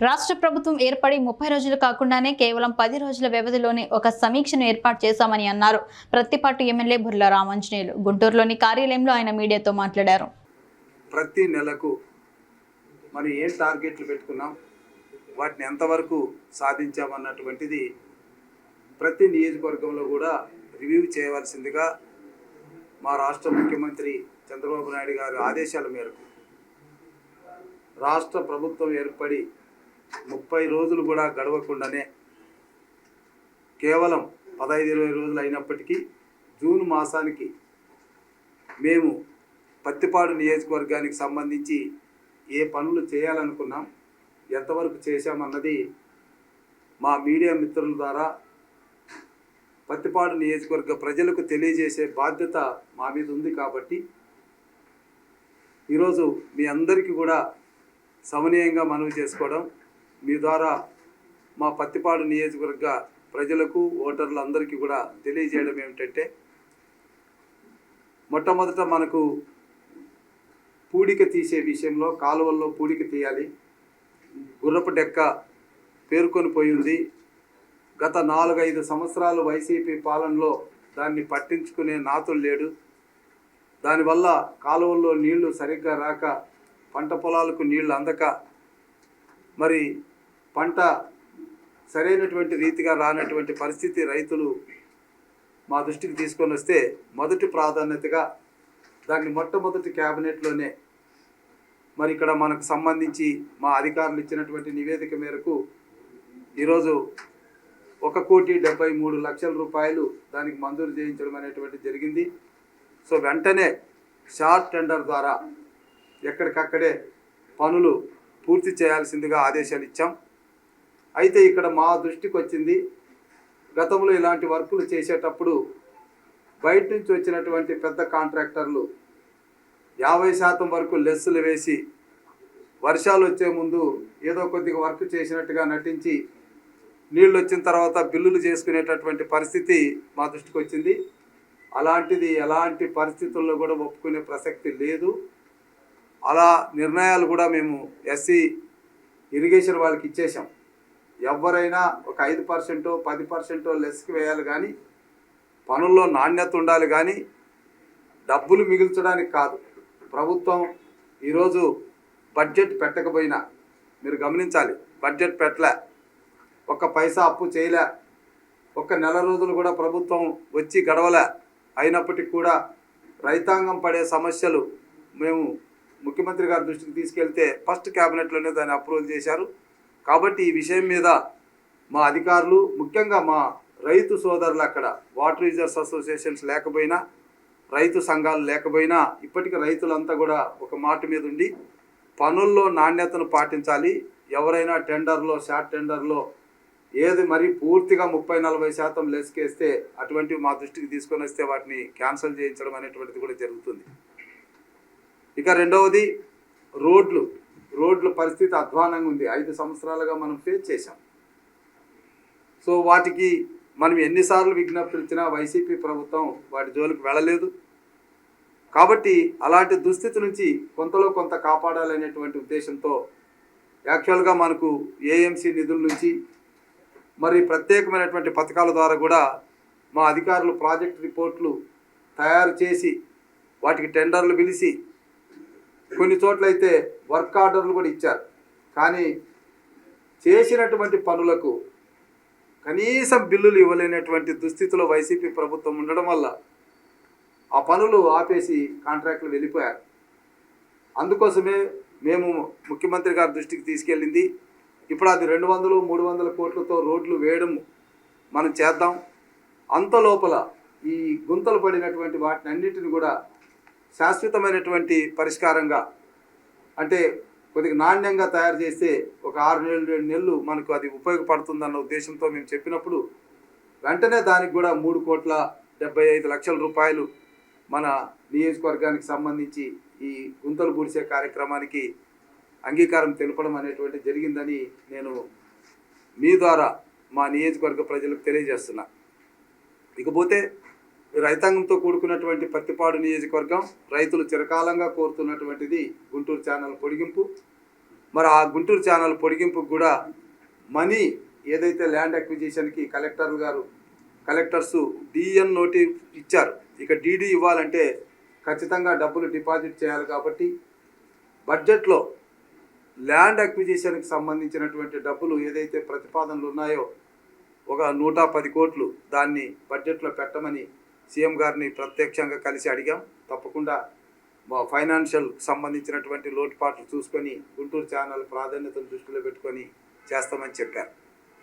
రాష్ట్ర ప్రభుత్వం ఏర్పడి ముప్పై రోజులు కాకుండానే కేవలం పది రోజుల వ్యవధిలోనే ఒక సమీక్షను ఏర్పాటు చేశామని అన్నారు. ప్రత్తిపాటు ఎమ్మెల్యే బుర్ల రామాంజనేయులు గుంటూరులోని కార్యాలయంలో ఆయన మీడియాతో మాట్లాడారు. ప్రతి నెలకు మరి ఏం టార్గెట్లు పెట్టుకున్నాం వాటిని ఎంతవరకు సాధించామన్నటువంటిది ప్రతి నియోజకవర్గంలో కూడా రివ్యూ చేయవలసిందిగా మా రాష్ట్ర ముఖ్యమంత్రి చంద్రబాబు నాయుడు గారి ఆదేశాల మేరకు రాష్ట్ర ప్రభుత్వం ఏర్పడి ముప్పై రోజులు కూడా గడవకుండానే కేవలం పదహైదు ఇరవై రోజులు అయినప్పటికీ జూన్ మాసానికి మేము పత్తిపాడు నియోజకవర్గానికి సంబంధించి ఏ పనులు చేయాలనుకున్నాం ఎంతవరకు చేశామన్నది మా మీడియా మిత్రుల ద్వారా పత్తిపాడు నియోజకవర్గ ప్రజలకు తెలియజేసే బాధ్యత మా మీద ఉంది కాబట్టి ఈరోజు మీ అందరికీ కూడా సమనీయంగా మనవి చేసుకోవడం మీ ద్వారా మా పత్తిపాడు నియోజకవర్గ ప్రజలకు ఓటర్లందరికీ కూడా తెలియజేయడం ఏమిటంటే మొట్టమొదట మనకు పూడిక తీసే విషయంలో కాలువల్లో పూడిక తీయాలి. గుర్రపు డెక్క పేర్కొని పోయింది గత నాలుగైదు సంవత్సరాలు వైసీపీ పాలనలో దాన్ని పట్టించుకునే నాతులు లేడు. దానివల్ల కాలువల్లో నీళ్ళు సరిగ్గా రాక పంట పొలాలకు నీళ్ళు అందక మరి పంట సరైనటువంటి రీతిగా రానటువంటి పరిస్థితి రైతులు మా దృష్టికి తీసుకొని వస్తే మొదటి ప్రాధాన్యతగా దాన్ని మొట్టమొదటి క్యాబినెట్లోనే మరి ఇక్కడ మనకు సంబంధించి మా అధికారులు ఇచ్చినటువంటి నివేదిక మేరకు ఈరోజు ఒక కోటి డెబ్బై మూడు లక్షల రూపాయలు దానికి మంజూరు చేయించడం అనేటువంటి జరిగింది. సో వెంటనే షార్ట్ టెండర్ ద్వారా ఎక్కడికక్కడే పనులు పూర్తి చేయాల్సిందిగా ఆదేశాలు ఇచ్చాం. అయితే ఇక్కడ మా దృష్టికి వచ్చింది గతంలో ఇలాంటి వర్కులు చేసేటప్పుడు బయట నుంచి వచ్చినటువంటి పెద్ద కాంట్రాక్టర్లు యాభై శాతం వరకు లెస్సులు వేసి వర్షాలు వచ్చే ముందు ఏదో కొద్దిగా వర్క్ చేసినట్టుగా నటించి నీళ్ళు వచ్చిన తర్వాత బిల్లులు చేసుకునేటటువంటి పరిస్థితి మా దృష్టికి వచ్చింది. అలాంటిది ఎలాంటి పరిస్థితుల్లో కూడా ఒప్పుకునే ప్రసక్తి లేదు. అలా నిర్ణయాలు కూడా మేము ఎస్సీ ఇరిగేషన్ వాళ్ళకి ఇచ్చేసాం ఎవరైనా ఒక ఐదు పర్సెంటో పది పర్సెంటో లెస్కి వేయాలి కానీ పనుల్లో నాణ్యత ఉండాలి కానీ డబ్బులు మిగిల్చడానికి కాదు. ప్రభుత్వం ఈరోజు బడ్జెట్ పెట్టకపోయినా మీరు గమనించాలి బడ్జెట్ పెట్టలే ఒక్క పైసా అప్పు చేయలే ఒక్క నెల రోజులు కూడా ప్రభుత్వం వచ్చి గడవలే అయినప్పటికీ కూడా రైతాంగం పడే సమస్యలు మేము ముఖ్యమంత్రి గారి దృష్టికి తీసుకెళ్తే ఫస్ట్ క్యాబినెట్లోనే దాన్ని అప్రూవల్ చేశారు. కాబట్టి ఈ విషయం మీద మా అధికారులు ముఖ్యంగా మా రైతు సోదరులు అక్కడ వాటర్ యూజర్స్ అసోసియేషన్స్ లేకపోయినా రైతు సంఘాలు లేకపోయినా ఇప్పటికీ రైతులంతా కూడా ఒక మాట మీద ఉండి పనుల్లో నాణ్యతను పాటించాలి. ఎవరైనా టెండర్లో షార్ట్ టెండర్లో ఏది మరి పూర్తిగా ముప్పై నలభై శాతం లెస్కేస్తే అటువంటివి మా దృష్టికి తీసుకొని వస్తే వాటిని క్యాన్సిల్ చేయించడం అనేటువంటిది కూడా జరుగుతుంది. ఇక రెండవది రోడ్లు. రోడ్ల పరిస్థితి అధ్వానంగా ఉంది. ఐదు సంవత్సరాలుగా మనం ఫేస్ చేశాం. సో వాటికి మనం ఎన్నిసార్లు విజ్ఞప్తులు ఇచ్చినా వైసీపీ ప్రభుత్వం వాటి జోలికి వెళ్ళలేదు. కాబట్టి అలాంటి దుస్థితి నుంచి కొంతలో కొంత కాపాడాలనేటువంటి ఉద్దేశంతో యాక్చువల్గా మనకు ఏఎంసీ నిధుల నుంచి మరి ప్రత్యేకమైనటువంటి పథకాల ద్వారా కూడా మా అధికారులు ప్రాజెక్ట్ రిపోర్ట్లు తయారు చేసి వాటికి టెండర్లు పిలిచి కొన్ని చోట్లయితే వర్క్ ఆర్డర్లు కూడా ఇచ్చారు. కానీ చేసినటువంటి పనులకు కనీసం బిల్లులు ఇవ్వలేనటువంటి దుస్థితిలో వైసీపీ ప్రభుత్వం ఉండడం వల్ల ఆ పనులు ఆపేసి కాంట్రాక్టులు వెళ్ళిపోయారు. అందుకోసమే మేము ముఖ్యమంత్రి గారి దృష్టికి తీసుకెళ్ళింది. ఇప్పుడు అది రెండు వందలు మూడు వందల కోట్లతో రోడ్లు వేయడం మనం చేద్దాం. అంత లోపల ఈ గుంతలు పడినటువంటి వాటిని అన్నిటిని కూడా శాశ్వతమైనటువంటి పరిష్కారంగా అంటే కొద్దిగా నాణ్యంగా తయారు చేస్తే ఒక ఆరు నెలలు ఏడు నెలలు మనకు అది ఉపయోగపడుతుందన్న ఉద్దేశంతో మేము చెప్పినప్పుడు వెంటనే దానికి కూడా మూడు కోట్ల డెబ్బై ఐదు లక్షల రూపాయలు మన నియోజకవర్గానికి సంబంధించి ఈ గుంతలు పూడిసే కార్యక్రమానికి అంగీకారం తెలపడం అనేటువంటి జరిగిందని నేను మీ ద్వారా మా నియోజకవర్గ ప్రజలకు తెలియజేస్తున్నా. ఇకపోతే రైతాంగంతో కూడుకున్నటువంటి పత్తిపాడు నియోజకవర్గం రైతులు చిరకాలంగా కోరుతున్నటువంటిది గుంటూరు ఛానల్ పొడిగింపు. మరి ఆ గుంటూరు ఛానల్ పొడిగింపుకు కూడా మనీ ఏదైతే ల్యాండ్ అక్విజిషన్కి కలెక్టర్ గారు కలెక్టర్స్ డిఎన్ నోటి ఇచ్చారు. ఇక డీడీ ఇవ్వాలంటే ఖచ్చితంగా డబ్బులు డిపాజిట్ చేయాలి కాబట్టి బడ్జెట్లో ల్యాండ్ అక్విజిషన్కి సంబంధించినటువంటి డబ్బులు ఏదైతే ప్రతిపాదనలు ఉన్నాయో ఒక నూట పది కోట్లు దాన్ని బడ్జెట్లో పెట్టమని సీఎం గారిని ప్రత్యక్షంగా కలిసి అడిగాం. తప్పకుండా మా ఫైనాన్షియల్ సంబంధించినటువంటి లోటుపాట్లు చూసుకొని గుంటూరు ఛానల్ ప్రాధాన్యతను దృష్టిలో పెట్టుకొని చేస్తామని చెప్పారు.